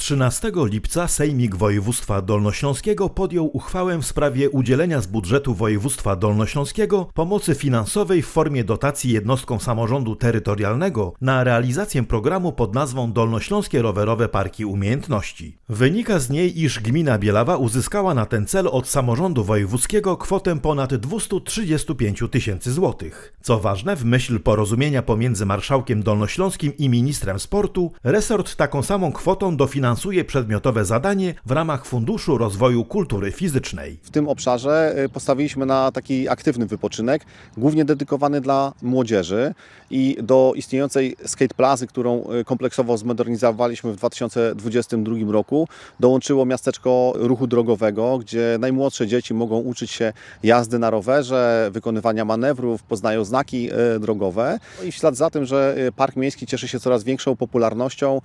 13 lipca Sejmik Województwa Dolnośląskiego podjął uchwałę w sprawie udzielenia z budżetu województwa dolnośląskiego pomocy finansowej w formie dotacji jednostkom samorządu terytorialnego na realizację programu pod nazwą Dolnośląskie Rowerowe Parki Umiejętności. Wynika z niej, iż gmina Bielawa uzyskała na ten cel od samorządu wojewódzkiego kwotę ponad 235 tysięcy złotych. Co ważne, w myśl porozumienia pomiędzy marszałkiem dolnośląskim i ministrem sportu, resort taką samą kwotą dofinansuje przedmiotowe zadanie w ramach Funduszu Rozwoju Kultury Fizycznej. W tym obszarze y, postawiliśmy na taki aktywny wypoczynek, głównie dedykowany dla młodzieży i do istniejącej skate plazy, którą y, kompleksowo zmodernizowaliśmy w 2022 roku, dołączyło miasteczko ruchu drogowego, gdzie najmłodsze dzieci mogą uczyć się jazdy na rowerze, wykonywania manewrów, poznają znaki y, drogowe. No I w ślad za tym, że park miejski cieszy się coraz większą popularnością,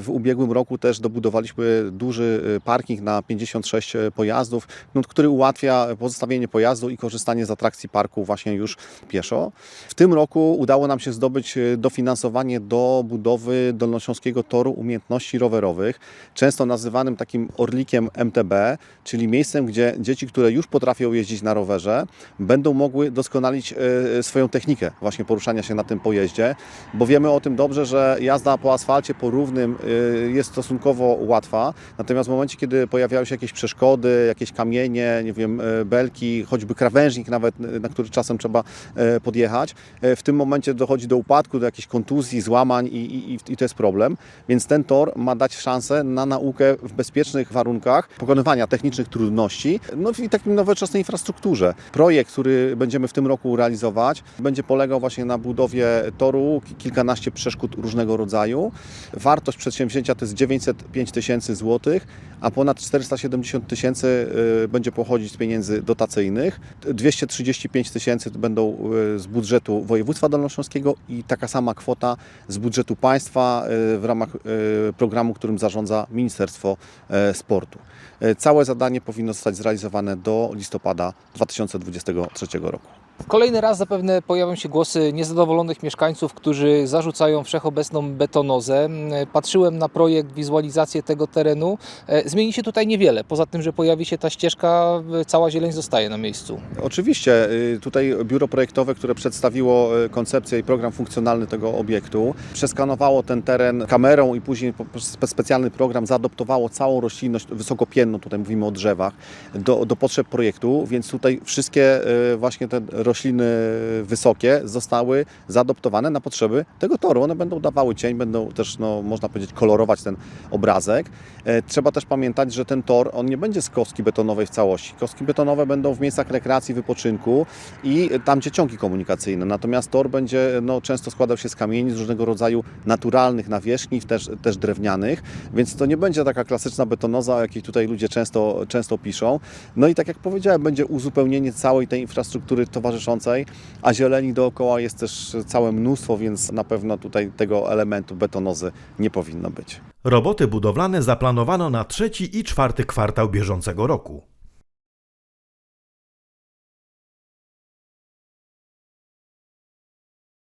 w ubiegłym roku też dobudowaliśmy duży y, parking na 56 pojazdów, no, który ułatwia pozostawienie pojazdu i korzystanie z atrakcji parku właśnie już pieszo. W tym roku udało nam się zdobyć y, dofinansowanie do budowy Dolnośląskiego Toru Umiejętności Rowerowych, często nazywanym takim orlikiem MTB, czyli miejscem, gdzie dzieci, które już potrafią jeździć na rowerze, będą mogły doskonalić y, swoją technikę właśnie poruszania się na tym pojeździe, bo wiemy o tym dobrze, że jazda po asfalcie, po równym y, jest stosunkowo łatwa, natomiast w momencie, kiedy pojawiają się jakieś przeszkody, jakieś kamienie, nie wiem, y, belki, choćby krawężnik nawet, y, na który czasem trzeba y, podjechać, w tym momencie dochodzi do upadku, do jakichś kontuzji, złamań i, i, i to jest problem, więc ten tor ma dać szansę na naukę w bezpiecznych warunkach pokonywania technicznych trudności, no i takiej nowoczesnej infrastrukturze. Projekt, który będziemy w tym roku realizować, będzie polegał właśnie na budowie toru, ki- kilkanaście przeszkód różnego rodzaju. Wartość przedsięwzięcia to jest 905 tysięcy złotych, a ponad 470 tysięcy y, będzie pochodzić z pieniędzy dotacyjnych. 235 tysięcy będą y, z budżetu województwa dolnośląskiego i taka sama kwota z budżetu państwa y, w ramach programu, którym zarządza Ministerstwo Sportu. Całe zadanie powinno zostać zrealizowane do listopada 2023 roku. Kolejny raz zapewne pojawią się głosy niezadowolonych mieszkańców, którzy zarzucają wszechobecną betonozę. Patrzyłem na projekt, wizualizację tego terenu. E, Zmieni się tutaj niewiele. Poza tym, że pojawi się ta ścieżka, e, cała zieleń zostaje na miejscu. Oczywiście, y, tutaj biuro projektowe, które przedstawiło y, koncepcję i program funkcjonalny tego obiektu, przeskanowało ten teren kamerą i później poprzez spe- specjalny program zaadoptowało całą roślinność wysokopienną, tutaj mówimy o drzewach, do, do potrzeb projektu, więc tutaj wszystkie właśnie te rośliny wysokie zostały zaadoptowane na potrzeby tego toru. One będą dawały cień, będą też, no, można powiedzieć, kolorować ten obrazek. E, Trzeba też pamiętać, że ten tor, on nie będzie z kostki betonowej w całości. Kostki betonowe będą w miejscach rekreacji, wypoczynku i tam, gdzie ciągi komunikacyjne. Natomiast tor będzie no, często składał się z kamieni, z różnego rodzaju naturalnych nawierzchni, też, też drewnianych, więc to nie będzie taka klasyczna betonoza, o jakiej tutaj ludzie często, często piszą. No i tak jak powiedziałem, będzie uzupełnienie całej tej infrastruktury towarzyszącej, a zieleni dookoła jest też całe mnóstwo, więc na pewno tutaj tego elementu betonozy nie powinno być. Roboty budowlane zaplanowano na trzeci i czwarty kwartał bieżącego roku.